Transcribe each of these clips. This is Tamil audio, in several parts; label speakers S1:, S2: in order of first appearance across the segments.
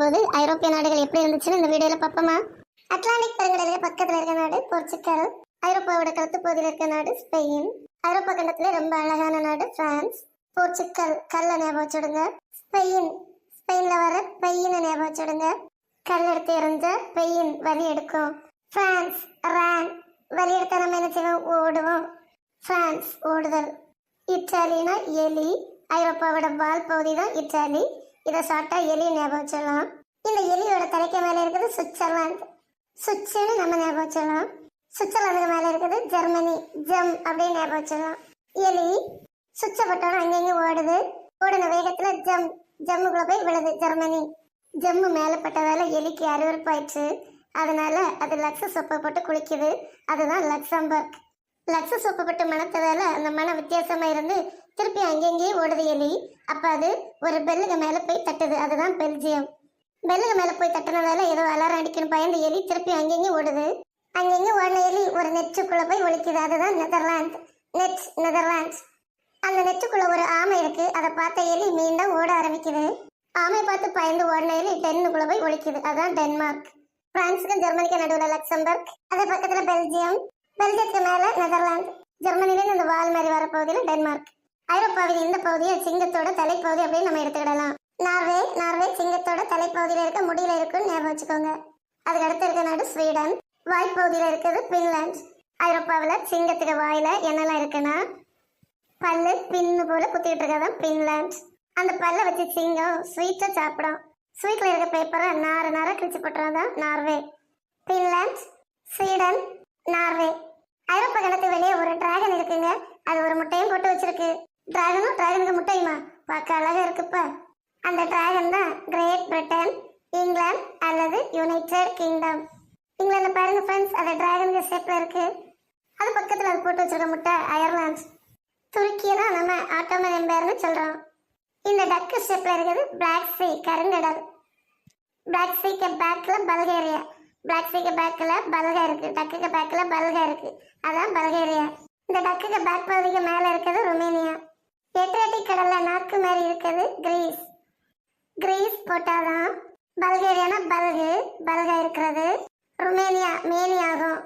S1: போது ஐரோப்பிய நாடுகள் எப்படி இருந்துச்சுன்னு இந்த வீடியோல பார்ப்போமா. அட்லாண்டிக் பெருங்கடலுக்கு பக்கத்துல இருக்க நாடு போர்ச்சுக்கல். ஐரோப்பாவோட கருத்து பகுதியில் இருக்க நாடு ஸ்பெயின். ஐரோப்பா கண்டத்துல ரொம்ப அழகான நாடு பிரான்ஸ். போர்ச்சுக்கல் கல்ல ஞாபகம் வச்சுடுங்க. ஸ்பெயின் ஸ்பெயின்ல வர பெயினை ஞாபகம் வச்சுடுங்க. கல் எடுத்து எறிஞ்ச பெயின் வலி எடுக்கும். பிரான்ஸ் ரேன். வலி எடுத்த நம்ம என்ன செய்வோம்? ஓடுவோம். பிரான்ஸ் ஓடுதல். இத்தாலினா எலி. ஐரோப்பாவோட பால் பகுதி தான் இத்தாலி. இதை சாப்பிட்டா எலி ஞாபகம் வச்சிடலாம். இந்த எலியோட தலைக்கு மேலே இருக்குது சுவிட்சர்லாந்து. சுவிட்சுன்னு நம்ம ஞாபகம் வச்சிடலாம் சுவிட்சர்லாந்துக்கு மேலே இருக்குது ஜெர்மனி. ஜம் அப்படின்னு ஞாபகம் வச்சிடலாம் எலி சுவிட்சை போட்டோன்னா அங்கேயும் ஓடுது? ஓடின வேகத்தில் ஜம் ஜம்முக்குள்ள போய் விழுது ஜெர்மனி. ஜம்மு மேலே பட்டதால எலிக்கு அருவருப்பாயிடுச்சு. அதனால அது லக்ஸ சொப்பை போட்டு குளிக்குது. அதுதான் லக்சம்பர்க். லக்ஸ சொப்பை போட்டு மணத்ததால அந்த மனம் வித்தியாசமா இருந்து திருப்பி அங்கங்கேயே ஓடுது எலி. அப்ப அது ஒரு பெல்லுக்கு மேல போய் தட்டுது. அதுதான் பெல்ஜியம். பெல்லுக்கு மேலே போய் தட்டினதால ஏதோ அலாரம் அடிக்கணும் பயந்து எலி திருப்பி அங்கங்கே ஓடுது. அங்கங்கே ஓடின எலி ஒரு நெச்சுக்குள்ளே போய் ஒழிக்குது. அதுதான் நெதர்லாந்து. நெட் நெதர்லாண்ட்ஸ் அந்த நெச்சுக்குள்ளே ஒரு ஆமை இருக்கு. அதை பார்த்த எலி மீண்டும் ஓட ஆரம்பிக்குது. ஆமை பார்த்து பயந்து ஓடின எலி டென்னுக்குள்ளே போய் ஒழிக்குது. அதுதான் டென்மார்க். பிரான்ஸுக்கும் ஜெர்மனிக்கும் நடுவில் லக்சம்பர்க். அது பக்கத்தில் பெல்ஜியம். பெல்ஜியத்துக்கு மேலே நெதர்லாந்து. ஜெர்மனிலேருந்து அந்த வால் மாதிரி வர பகுதியில் டென்மார்க். ஐரோப்பாவின் இந்த பகுதியை சிங்கத்தோட தலைப்பகுதி அப்படின்னு நம்ம எடுத்துக்கிடலாம். நார்வே நார்வே சிங்கத்தோட தலைப்பகுதியில் இருக்க முடியல இருக்குன்னு ஞாபகம் வச்சுக்கோங்க. அதுக்கு அடுத்து இருக்க நாடு ஸ்வீடன். வாய்ப்பகுதியில் இருக்குது பின்லாந்து. ஐரோப்பாவில் சிங்கத்துக்கு வாயில் என்னெல்லாம் இருக்குன்னா பல்லு பின்னு போல குத்திக்கிட்டு இருக்கதான் பின்லாந்து. அந்த பல்லை வச்சு சிங்கம் ஸ்வீட்டை சாப்பிடும். ஸ்வீட்ல இருக்க பேப்பரை நார நார கிழிச்சு போட்டுறதான் நார்வே. Finland Sweden Norway. ஐரோப்பா கணக்கு வெளியே ஒரு டிராகன் இருக்குங்க. அது ஒரு முட்டையும் போட்டு வச்சிருக்கு. டிராகனும் டிராகனுக்கு முட்டையுமா? பார்க்க அழகா இருக்குப்பா. அந்த டிராகன் தான் கிரேட் பிரிட்டன் இங்கிலாந்து அல்லது யுனைடெட் கிங்டம் இங்கிலாந்து பாருங்க ஃப்ரெண்ட்ஸ் அந்த டிராகன் ஷேப்ல இருக்கு. அது பக்கத்தில் அது போட்டு வச்சிருக்க முட்டை அயர்லாந்து துருக்கியை தான் நம்ம ஆட்டோமன் எம்பையர்னு சொல்கிறோம் இந்த டக்கு ஷேப்பில் இருக்குது பிளாக் சீ கருங்கடல். பிளாக் சீக்கு பேக்கில் பல்கேரியா பிளாக் சீக்கு பேக்கில் பல்கா இருக்கு. டக்குக்கு பேக்கில் பல்கா இருக்கு. அதான் பல்கேரியா இந்த டக்குக்கு பேக் பகுதிக்கு மேலே இருக்கிறது ருமேனியா எட்ரியாட்டிக் கடலில் நாக்கு மாதிரி இருக்குது கிரீஸ் கிரீஸ் போட்டாதான் பல்கேரியானா பல்கு. பல்கா இருக்கிறது. ருமேனியா மேனி ஆகும்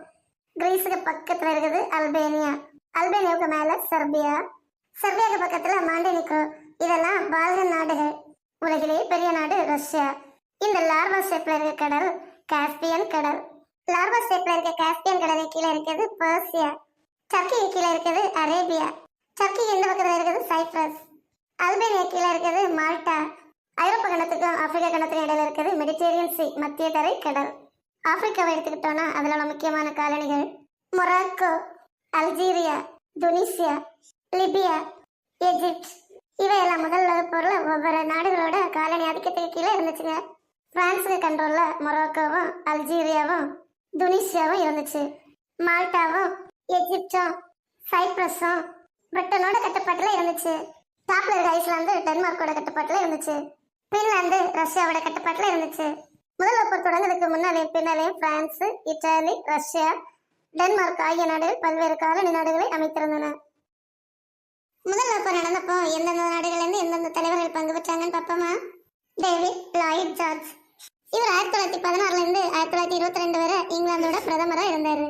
S1: கிரீஸுக்கு பக்கத்தில் இருக்குது அல்பேனியா. அல்பேனியாவுக்கு மேலே செர்பியா. செர்பியாவுக்கு பக்கத்தில் மாண்டெனிகோ இதெல்லாம் பால்கன் நாடுகள். உலகிலேயே பெரிய நாடு ரஷ்யா. இந்த லார்வா ஷேப்ல இருக்க கடல் காஸ்பியன் கடல். லார்வா ஷேப்பில் இருக்க காஸ்பியன் கடலை கீழே இருக்கிறது பர்சியா. டர்க்கி கீழே இருக்கிறது அரேபியா. டர்க்கி இந்த பக்கத்தில் இருக்கிறது சைப்ரஸ். அல்பேனியா கீழே இருக்கிறது மால்டா. கணத்துக்கும் ஆப்பிரிக்கா கணத்துக்கும் இடையில இருக்கிறது மெடிட்டேரியன் சி மத்திய தரை கடல். ஆப்பிரிக்காவை எடுத்துக்கிட்டோம்னா அதில் உள்ள முக்கியமான காலனிகள் Morocco Algeria Tunisia Libya Egypt இவையெல்லாம் முதல் உலகப் ஒவ்வொரு நாடுகளோட காலனி ஆதிக்கத்துக்கு கீழே இருந்துச்சுங்க. பிரான்ஸுக்கு கண்ட்ரோலில் மொராக்கோவும் அல்ஜீரியாவும் துனிசியாவும் இருந்துச்சு. மால்டாவும் எஜிப்டும் சைப்ரஸும் பிரிட்டனோட கட்டுப்பாட்டில் இருந்துச்சு. டாப்ல இருக்க ஐஸ்லாந்து டென்மார்க்கோட கட்டுப்பாட்டில் இருந்துச்சு. பின்லாந்து ரஷ்யாவோட கட்டுப்பாட்டில் இருந்துச்சு. முதல் போர் தொடங்குறதுக்கு முன்னாலே பின்னாலே பிரான்ஸ் இத்தாலி ரஷ்யா டென்மார்க் ஆகிய நாடுகள் பல்வேறு காலனி நாடுகளை அமைத்திருந்தன. முதல் போர் நடந்தப்போ எந்தெந்த நாடுகள்லேருந்து எந்தெந்த தலைவர்கள் பங்கு பெற்றாங்கன்னு பார்ப்போமா? David Lloyd George. இவர் ஆயிரத்தி தொள்ளாயிரத்தி பதினாறுல இருந்து ஆயிரத்தி தொள்ளாயிரத்தி இருபத்தி ரெண்டு வரை இங்கிலாந்தோட பிரதமராக இருந்தார்.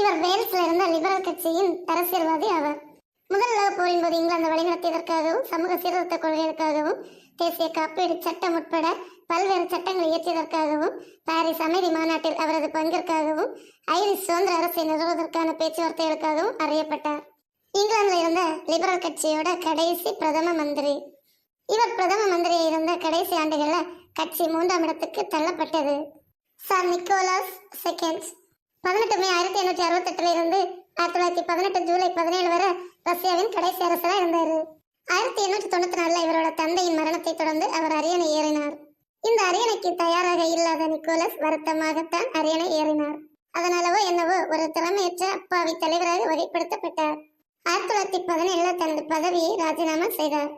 S1: இவர் வேல்ஸ்ல இருந்த லிபரல் கட்சியின் அரசியல்வாதி ஆவார். முதல் உலகப் போரின் போது இங்கிலாந்து வழிநடத்தியதற்காகவும் சமூக சீர்திருத்த கொள்கைகளுக்காகவும் தேசிய காப்பீடு சட்டம் உட்பட பல்வேறு சட்டங்களை இயற்றியதற்காகவும் பாரிஸ் அமைதி மாநாட்டில் அவரது பங்கிற்காகவும் ஐரிஷ் சுதந்திர அரசை நிறுவுவதற்கான பேச்சுவார்த்தைகளுக்காகவும் அறியப்பட்டார். இங்கிலாந்தில் இருந்த லிபரல் கட்சியோட கடைசி பிரதம மந்திரி. இவர் பிரதம மந்திரியாக இருந்த கடைசி ஆண்டுகளில் கட்சி மூன்றாம் இடத்துக்கு தள்ளப்பட்டது. சார் நிக்கோலாஸ் செகண்ட்ஸ் பதினெட்டு மே ஆயிரத்தி எண்ணூற்றி அறுபத்தெட்டுல இருந்து ஆயிரத்தி தொள்ளாயிரத்தி பதினெட்டு ஜூலை பதினேழு வரை ரஷ்யாவின் கடைசி அரசராக இருந்தார். ஆயிரத்தி எண்ணூற்றி தொண்ணூத்தி நாலுல இவரோட தந்தையின் மரணத்தை தொடர்ந்து அவர் அரியணை ஏறினார். இந்த அரியணைக்கு தயாராக இல்லாத நிக்கோலஸ் வருத்தமாகத்தான் அரியணை ஏறினார். அதனாலவோ என்னவோ ஒரு திறமையற்ற அப்பாவி தலைவராக வகைப்படுத்தப்பட்டார். ஆயிரத்தி தொள்ளாயிரத்தி பதினேழுல தனது பதவியை ராஜினாமா செய்தார்.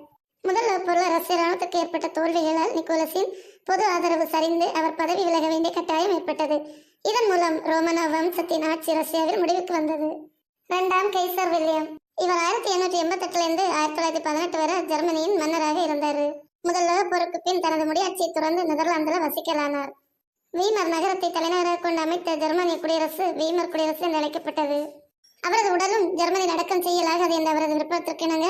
S1: முதல் போரில் ரஷ்ய ராணுவத்துக்கு ஏற்பட்ட தோல்விகளால் நிக்கோலஸின் பொது ஆதரவு சரிந்து அவர் பதவி விலக வேண்டிய கட்டாயம் ஏற்பட்டது. இதன் மூலம் ரோமன வம்சத்தின் ஆட்சி ரஷ்யாவில் முடிவுக்கு வந்தது. இரண்டாம் கைசர் வில்லியம். இவர் ஆயிரத்தி எண்ணூற்றி எண்பத்தெட்டுல இருந்து ஆயிரத்தி தொள்ளாயிரத்தி பதினெட்டு வரை ஜெர்மனியின் மன்னராக இருந்தார். முதல் உலகப் போருக்கு பின் தனது முடியாட்சியை துறந்து நெதர்லாந்தில் வசிக்கலானார். வீமர் நகரத்தை தலைநகராக கொண்டு அமைத்த ஜெர்மனிய குடியரசு வீமர் குடியரசு என்று அழைக்கப்பட்டது. அவரது உடலும் ஜெர்மனியில் அடக்கம் செய்யலாகாது என்ற அவரது விருப்பத்திற்கிணங்க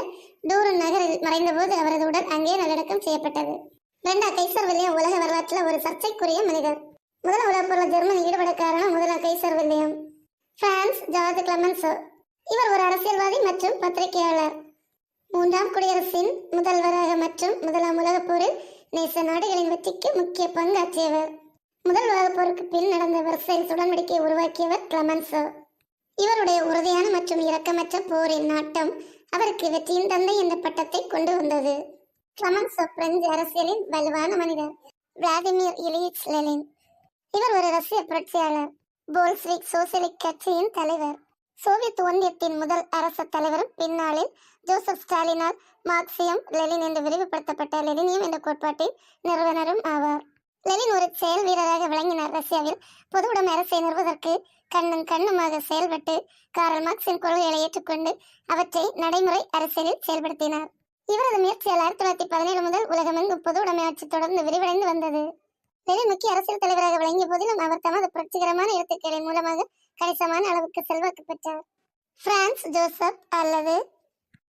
S1: டூரன் நகரில் மறைந்தபோது அவரது உடல் அங்கே நல்லடக்கம் செய்யப்பட்டது. ரெண்டா கைசர் வில்லியம் உலக வரலாற்றில் ஒரு சர்ச்சைக்குரிய மனிதர். முதல் உலகப் போரில் ஜெர்மனி ஈடுபட காரணம் முதலாம் Kaiser William. France George Clemenceau. இவர் ஒரு அரசியல்வாதி மற்றும் பத்திரிகையாளர். மூன்றாம் குடியரசின் முதல்வராக மற்றும் முதலாம் உலகப் போரில் நேச நாடுகளின் வெற்றிக்கு முக்கிய பங்காற்றியவர். முதல் உலகப் போருக்கு பின் நடந்த வெர்சைல்ஸ் உடன்படிக்கையை உருவாக்கியவர் கிளமன்சோ இவருடைய உறுதியான மற்றும் இரக்கமற்ற போரின் நாட்டம் அவருக்கு வெற்றியின் தந்தை என்ற பட்டத்தை கொண்டு வந்தது. கிளமன்சோ பிரெஞ்சு அரசியலின் வலுவான மனிதர் விளாடிமிர் இலியிச் லெலின் இவர் ஒரு ரஷ்ய புரட்சியாளர் போல்ஸ்விக் சோசியலிக் கட்சியின் தலைவர். சோவியத் ஒன்றியத்தின் முதல் அரச தலைவரும் பின்னாளில் ஜோசப் ஸ்டாலினால் மார்க்சியம் லெலின் என்று விரிவுபடுத்தப்பட்ட லெலினியம் என்ற கோட்பாட்டின் நிறுவனரும் ஆவார். லெலின் ஒரு செயல் வீரராக விளங்கினார். ரஷ்யாவில் பொது உடைமை அரசை நிறுவதற்கு கண்ணும் கண்ணுமாக செயல்பட்டு காரல் மார்க்சின் கொள்கைகளை ஏற்றுக்கொண்டு அவற்றை நடைமுறை அரசியலில் செயல்படுத்தினார். இவரது முயற்சியால் ஆயிரத்தி தொள்ளாயிரத்தி பதினேழு முதல் உலகமெங்கும் பொது உடைமை ஆட்சி தொடர்ந்து விரிவடைந்து வந்தது. லெலின் முக்கிய அரசியல் தலைவராக விளங்கிய போதிலும் அவர் தமது புரட்சிகரமான எழுத்துக்களின் மூலமாக கணிசமான அளவுக்கு செல்வாக்கு பெற்றார். பிரான்ஸ் ஜோசப் அல்லது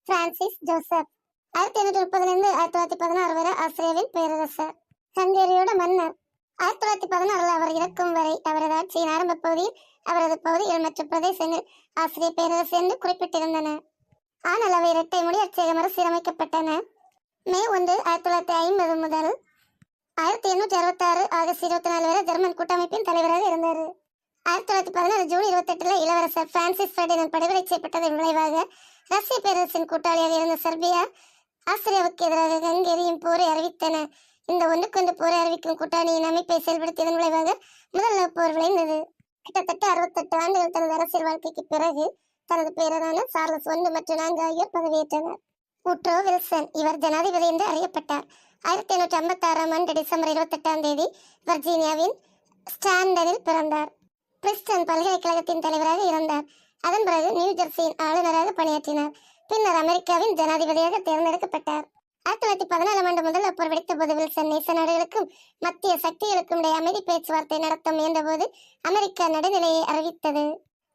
S1: பிரான்சிஸ் ஜோசப். ஆயிரத்தி எண்ணூற்றி முப்பதுலேருந்து ஆயிரத்தி தொள்ளாயிரத்தி பதினாறு வரை ஆஸ்திரேலியாவின் பேரரசர். ஹங்கேரியோட மன்னர். ஆயிரத்தி தொள்ளாயிரத்தி பதினாறுல அவர் இறக்கும் வரை அவரது ஆட்சியின் ஆரம்ப பகுதியில் அவரது பகுதிகள் மற்ற பிரதேசங்கள் ஆசிரிய பேரரசு என்று குறிப்பிட்டிருந்தன. ஆனால் அவை இரட்டை முடியாட்சியாக மறுசீரமைக்கப்பட்டன மே ஒன்று ஆயிரத்தி தொள்ளாயிரத்தி ஐம்பது முதல் ஆயிரத்தி எண்ணூற்றி அறுபத்தாறு ஆகஸ்ட் இருபத்தி நாலு வரை ஜெர்மன் கூட்டமைப்பின் தலைவராக இருந்தார் ஆயிரத்தி தொள்ளாயிரத்தி பதினாறு ஜூன் இருபத்தெட்டில் இளவரசர் பிரான்சிஸ் ஃபெர்டினன் படுகொலை செய்யப்பட்டதன் விளைவாக ரஷ்ய பேரரசின் கூட்டாளியாக இருந்த செர்பியா ஆஸ்திரியாவுக்கு எதிராக ஹங்கேரியின் போரை அறிவித்தன. இந்த ஒன்றுக்கொன்று போரை அறிவிக்கும் கூட்டாளியின் அமைப்பை செயல்படுத்தியதன் விளைவாக முதல் போர் விளைந்தது. கிட்டத்தட்ட அறுபத்தெட்டு ஆண்டுகள் தனது அரசியல் வாழ்க்கைக்கு பிறகு தனது பேரரான சார்லஸ் ஒன்று மற்றும் நான்கு ஆகியோர் பதவியேற்றனர். உட்ரோ வில்சன் இவர் ஜனாதிபதி என்று அறியப்பட்டார். ஆயிரத்தி எண்ணூற்றி ஐம்பத்தாறாம் ஆண்டு டிசம்பர் இருபத்தெட்டாம் தேதி வர்ஜீனியாவின் ஸ்டாண்டனில் பிறந்தார். பிரிஸ்டன் பல்கலைக்கழகத்தின் தலைவராக இருந்தார். அதன் பிறகு நியூ ஜெர்சியின் ஆளுநராக பணியாற்றினார். பின்னர் அமெரிக்காவின் ஜனாதிபதியாக தேர்ந்தெடுக்கப்பட்டார். ஆயிரத்தி தொள்ளாயிரத்தி பதினாலாம் ஆண்டு முதல் அப்போர் வெடித்த போது வில்சன் நேச நாடுகளுக்கும் மத்திய சக்திகளுக்கும் இடையே அமைதி பேச்சுவார்த்தை நடத்த முயன்றபோது அமெரிக்கா நடுநிலையை அறிவித்தது.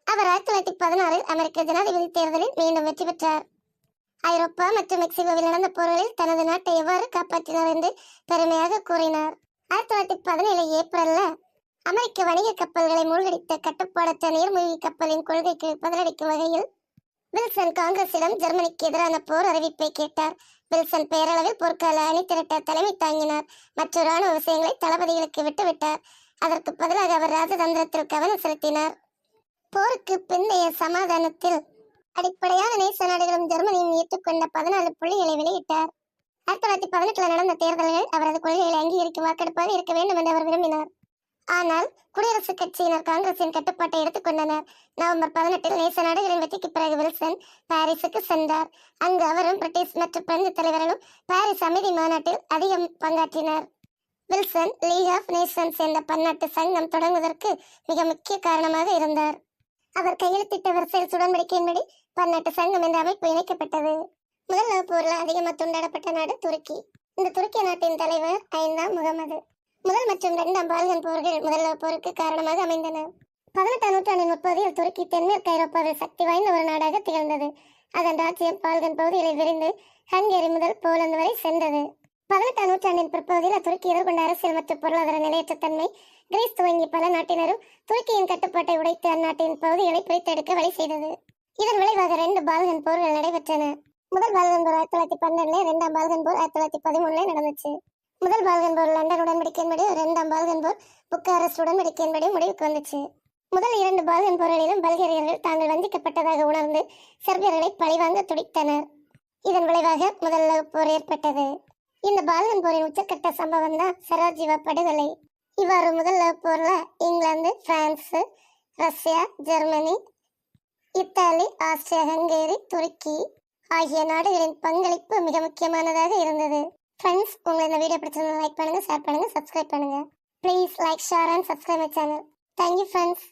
S1: அவர் ஆயிரத்தி தொள்ளாயிரத்தி பதினாறில் அமெரிக்க ஜனாதிபதி தேர்தலில் மீண்டும் வெற்றி பெற்றார். ஐரோப்பா மற்றும் மெக்சிகோவில் நடந்த போர்களில் தனது நாட்டை எவ்வாறு காப்பாற்றினார் என்று பெருமையாக கூறினார். ஆயிரத்தி தொள்ளாயிரத்தி பதினேழு ஏப்ரல்ல அமெரிக்க வணிக கப்பல்களை மூழ்கடித்த கட்டுப்பாடற்ற நீர்மூழ்கி கப்பலின் கொள்கைக்கு பதிலளிக்கும் வகையில் வில்சன் காங்கிரசிடம் ஜெர்மனிக்கு எதிரான போர் அறிவிப்பை கேட்டார். வில்சன் பேரளவில் போர்க்கால அணி திரட்ட தலைமை தாங்கினார். மற்ற ராணுவ விஷயங்களை தளபதிகளுக்கு விட்டுவிட்டார். அதற்கு பதிலாக அவர் ராஜதந்திரத்தில் கவனம் செலுத்தினார். போருக்கு பிந்தைய சமாதானத்தில் அடிப்படையான நேச நாடுகளும் ஜெர்மனியும் ஏற்றுக்கொண்ட பதினாலு புள்ளிகளை வெளியிட்டார். ஆயிரத்தி தொள்ளாயிரத்தி பதினெட்டுல நடந்த தேர்தல்கள் அவரது கொள்கைகளை அங்கீகரிக்கும் வாக்கெடுப்பாக இருக்க வேண்டும் என்று அவர் விரும்பினார். ஆனால் குடியரசுக் கட்சியினர் காங்கிரசின் கட்டுப்பாட்டை எடுத்துக்கொண்டனர். நவம்பர் பதினெட்டில் நேச நாடுகளின் வெற்றிக்கு பிறகு வில்சன் பாரிஸுக்கு சென்றார். அங்கு அவரும் பிரிட்டிஷ் மற்றும் பிரெஞ்சு தலைவர்களும் பாரிஸ் அமைதி மாநாட்டில் அதிகம் பங்காற்றினர். வில்சன் லீக் ஆஃப் நேஷன்ஸ் என்ற பன்னாட்டு சங்கம் தொடங்குவதற்கு மிக முக்கிய காரணமாக இருந்தார். அவர் கையெழுத்திட்ட வரிசையில் உடன்படிக்கையின்படி பன்னாட்டு சங்கம் என்ற அமைப்பு இணைக்கப்பட்டது. முதல் போரில் அதிகமாக துண்டாடப்பட்ட நாடு துருக்கி. இந்த துருக்கிய நாட்டின் தலைவர் ஐந்தாம் முகமது. முதல் மற்றும் இரண்டாம் பால்கன் போர்கள் முதல் போருக்கு காரணமாக அமைந்தன. பதினெட்டாம் நூற்றாண்டின் முற்பகுதியில் துருக்கி தென்மேற்கு ஐரோப்பாவில் சக்தி வாய்ந்த ஒரு நாடாக திகழ்ந்தது. அதன் ராஜ்யம் பால்கன் பகுதிகளை விரிந்து ஹங்கேரி முதல் போலந்து வரை சென்றது. பதினெட்டாம் நூற்றாண்டின் பிற்பகுதியில் துருக்கி எதிர்கொண்ட அரசியல் மற்றும் பொருளாதார நிலையற்ற தன்மை கிரீஸ் துவங்கி பல நாட்டினரும் துருக்கியின் கட்டுப்பாட்டை உடைத்து அந்நாட்டின் பகுதிகளை பிரித்தெடுக்க வழி செய்தது. இதன் விளைவாக ரெண்டு பால்கன் போர்கள் நடைபெற்றன. முதல் பால்கன் போர் ஆயிரத்தி தொள்ளாயிரத்தி பன்னெண்டுல இரண்டாம் பால்கன் போர் ஆயிரத்தி தொள்ளாயிரத்தி பதிமூணுல நடந்துச்சு. முதல் பால்கன் போர் லண்டன் உடன்படிக்கையின்படி இரண்டாம் பால்கன் போர் புக்காரஸ்ட் உடன்படிக்கையின்படி முடிவுக்கு வந்துச்சு. முதல் இரண்டு பால்கன் போர்களிலும் பல்கேரியர்கள் தாங்கள் வஞ்சிக்கப்பட்டதாக உணர்ந்து செர்பியர்களை பழிவாங்க துடித்தனர். இதன் விளைவாக முதல் போர் ஏற்பட்டது. இந்த பால்கன் போரின் உச்சக்கட்ட சம்பவம் தான் சரோஜிவா படுகொலை. இவ்வாறு முதல் போர்ல England France Russia Germany Italy Austria Hungary Turkey ஆகிய நாடுகளின் பங்களிப்பு மிக முக்கியமானதாக இருந்தது. ஃப்ரெண்ட்ஸ் உங்களுக்கு இந்த வீடியோ பிடிச்சிருந்தா லைக் பண்ணுங்க ஷேர் பண்ணுங்க சப்ஸ்கிரைப் பண்ணுங்க. Please like share and subscribe my channel thank you friends